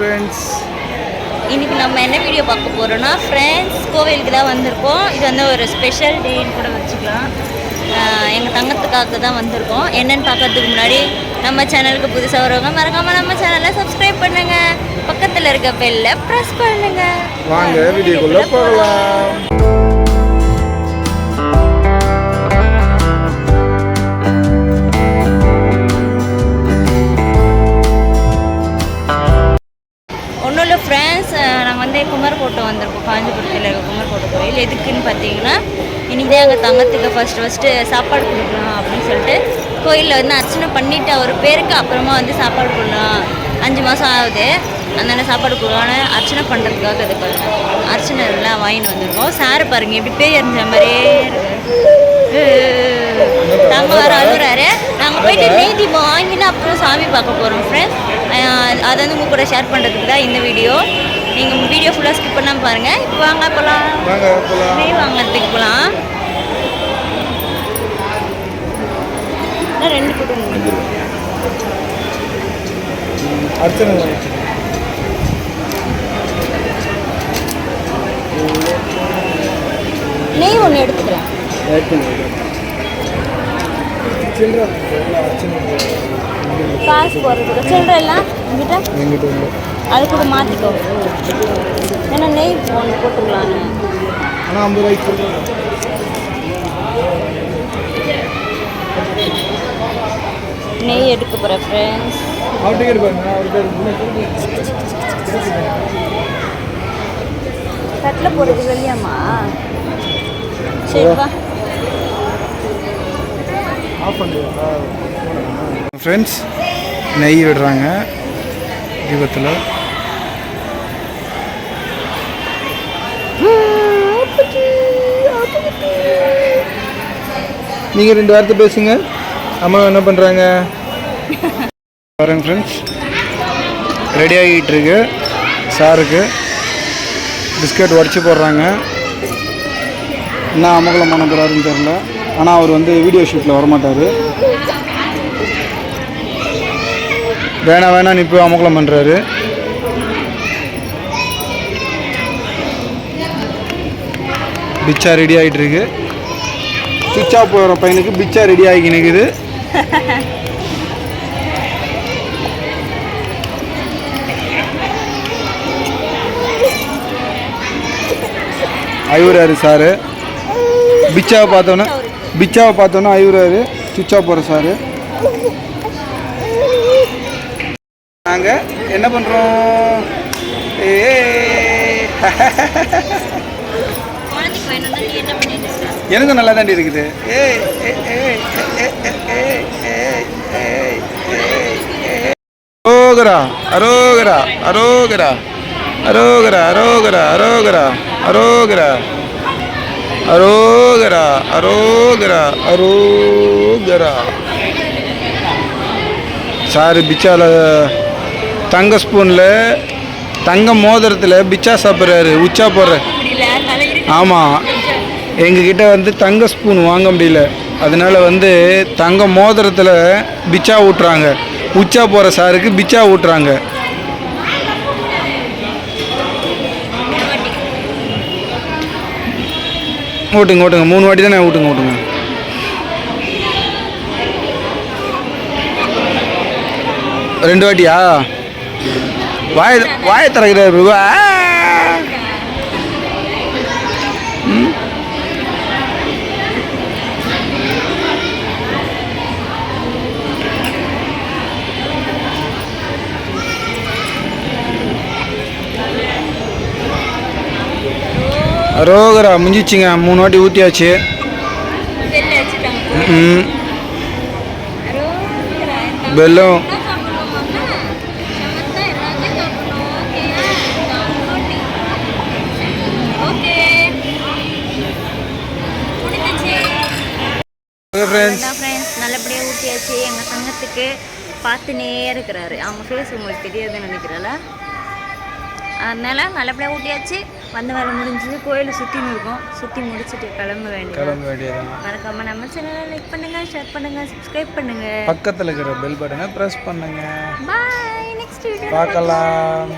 Friends இன்னைக்கு நம்ம என்ன வீடியோ பார்க்க போறோம்னா ஃப்ரெண்ட்ஸ் கோவிலுக்கு தான் வந்திருக்கோம். இது வந்து ஒரு ஸ்பெஷல் டேன்னு கூட வச்சுக்கலாம். எங்கள் தங்கத்துக்காக தான் வந்திருக்கோம். என்னன்னு பார்க்கறதுக்கு முன்னாடி நம்ம சேனலுக்கு புதுசாக வரவங்க மறக்காம நம்ம சேனலை சப்ஸ்கிரைப் பண்ணுங்க. பக்கத்தில் இருக்க பெல்ல ப்ரெஸ் பண்ணுங்க. வாங்க வீடியோக்குள்ள போகலாம். நாங்களே குமரக்கோட்டை வந்திருக்கோம். காஞ்சிபுரத்தில் இருக்க குமரக்கோட்டை கோயில். எதுக்குன்னு பார்த்தீங்கன்னா இனிதே அங்கே தங்கத்துக்கு ஃபஸ்ட்டு ஃபஸ்ட்டு சாப்பாடு கொடுக்கலாம் அப்படின்னு சொல்லிட்டு கோயிலில் வந்து அர்ச்சனை பண்ணிவிட்டு அவர் பேருக்கு அப்புறமா வந்து சாப்பாடு கொடுக்கலாம். அஞ்சு மாதம் ஆகுது. அதனால் சாப்பாடு கொடுக்கலான்னு அர்ச்சனை பண்ணுறதுக்காக இதுக்கு அர்ச்சனை எல்லாம் வாங்கிட்டு வந்திருக்கோம். சார் பாருங்கள் எப்படி பேய் இருந்த மாதிரியே நாங்கள் வர அழுகுறாரு. நாங்கள் போயிட்டு நெய் தீபம் வாங்கிட்டு அப்புறம் சாமி பார்க்க போகிறோம் ஃப்ரெண்ட்ஸ் அதை வந்து உங்கள் கூட ஷேர் பண்ணுறதுக்கு தான் இந்த வீடியோ நீங்கள் வீடியோ ஃபுல்லாக ஸ்கிப் பண்ணாமல் பாருங்கள் இப்போ வாங்க போகலாம் நெய் வாங்குறதுக்கு போகலாம் ரெண்டு குடும்பம் அர்ச்சனை நெய் ஒன்று அர்ச்சனை காசு போடுறதுக்கு. சில்லற எல்லாம் எங்கிட்ட அது கூட மாற்றிக்கோ ஏன்னா நெய் ஒன்று போட்டுக்கலான்னு ஆனால் ஐம்பது ரூபாய்க்கு சில்லற நெய் எடுக்க போகிறேன் ஃப்ரெண்ட்ஸ் அவர்கிட்ட போடுறது வெளியாம்மா. சரிப்பா ஆஃப் பண்ணுவோம் ஃப்ரெண்ட்ஸ் நெய் விடுறாங்க. தீபத்தில். நீங்கள் ரெண்டு வார்த்தை பேசுங்க. அம்மா என்ன பண்ணுறாங்க பாருங்க ஃப்ரெண்ட்ஸ் ரெடி ஆகிட்டு இருக்கு சாருக்கு. பிஸ்கட் உடச்சி போடுறாங்க. என்ன அமகலம் பண்ண போகிறாருன்னு தெரில ஆனால் அவர் வந்து வீடியோ ஷூட்டில் வரமாட்டார். வேணா வேணா நிப்பு போய் அமகலம் பண்ணுறாரு பிச்சா ரெடி ஆகிட்டு இருக்கு சுவிட்ச் ஆஃப் போகிற பையனுக்கு பிச்சா ரெடி ஆகி நிற்குது ஐவராரு சாரு? பிச்சாவை பார்த்தோன்னே பிச்சாவை பார்த்தோன்னா ஐவுறாரு சுவிட்சா போகிற சாரு. நாங்கள் என்ன பண்ணுறோம் ஏ எனக்கு நல்லா தாண்டி இருக்குது. அரோகரா அரோகரா அரோகரா அரோகரா அரோகரா அரோகரா அரோகரா. அரோகரா அரோகரா அரோகரா. சாரு பிச்சால தங்க ஸ்பூனில் தங்க மோதிரத்தில் பிச்சா சாப்பிட்றாரு. உச்சா போடுற. ஆமாம் எங்ககிட்ட வந்து தங்க ஸ்பூன் வாங்க முடியல. அதனால வந்து தங்க மோதிரத்தில் பிச்சா ஊட்டுறாங்க. உச்சா போகிற சாருக்கு பிச்சா ஊட்டுறாங்க. ஓட்டுங்க ஓட்டுங்க. மூணு வாட்டி தானே ஓட்டுங்க ஓட்டுங்க. ரெண்டு வாட்டியா? வாய வாய திறக்கிறாரு பிரபு. ரோகரா முடிஞ்சிச்சுங்க மூணு வாட்டி ஊற்றியாச்சு ம் வெல்லம். நல்லபடியாக ஊட்டியாச்சு எங்கள் சங்கத்துக்கு பார்த்துனே இருக்கிறாரு. அவங்க ஃபேஸ் உங்களுக்கு தெரியாதுன்னு நினைக்கிறல அதனால நல்லபடியாக ஊட்டியாச்சு வந்த வேலை முடிஞ்சது. கோயிலை சுற்றின்னு இருக்கோம். சுற்றி முடிச்சுட்டு கிளம்ப வேண்டியது கிளம்ப வேண்டியதான் மறக்காம நம்ம சேனலை லைக் பண்ணுங்க ஷேர் பண்ணுங்க சப்ஸ்கிரைப் பண்ணுங்க. பக்கத்தில் இருக்கிற பெல் பட்டனை ப்ரெஸ் பண்ணுங்க. பாய் நெக்ஸ்ட் பார்க்கலாம்.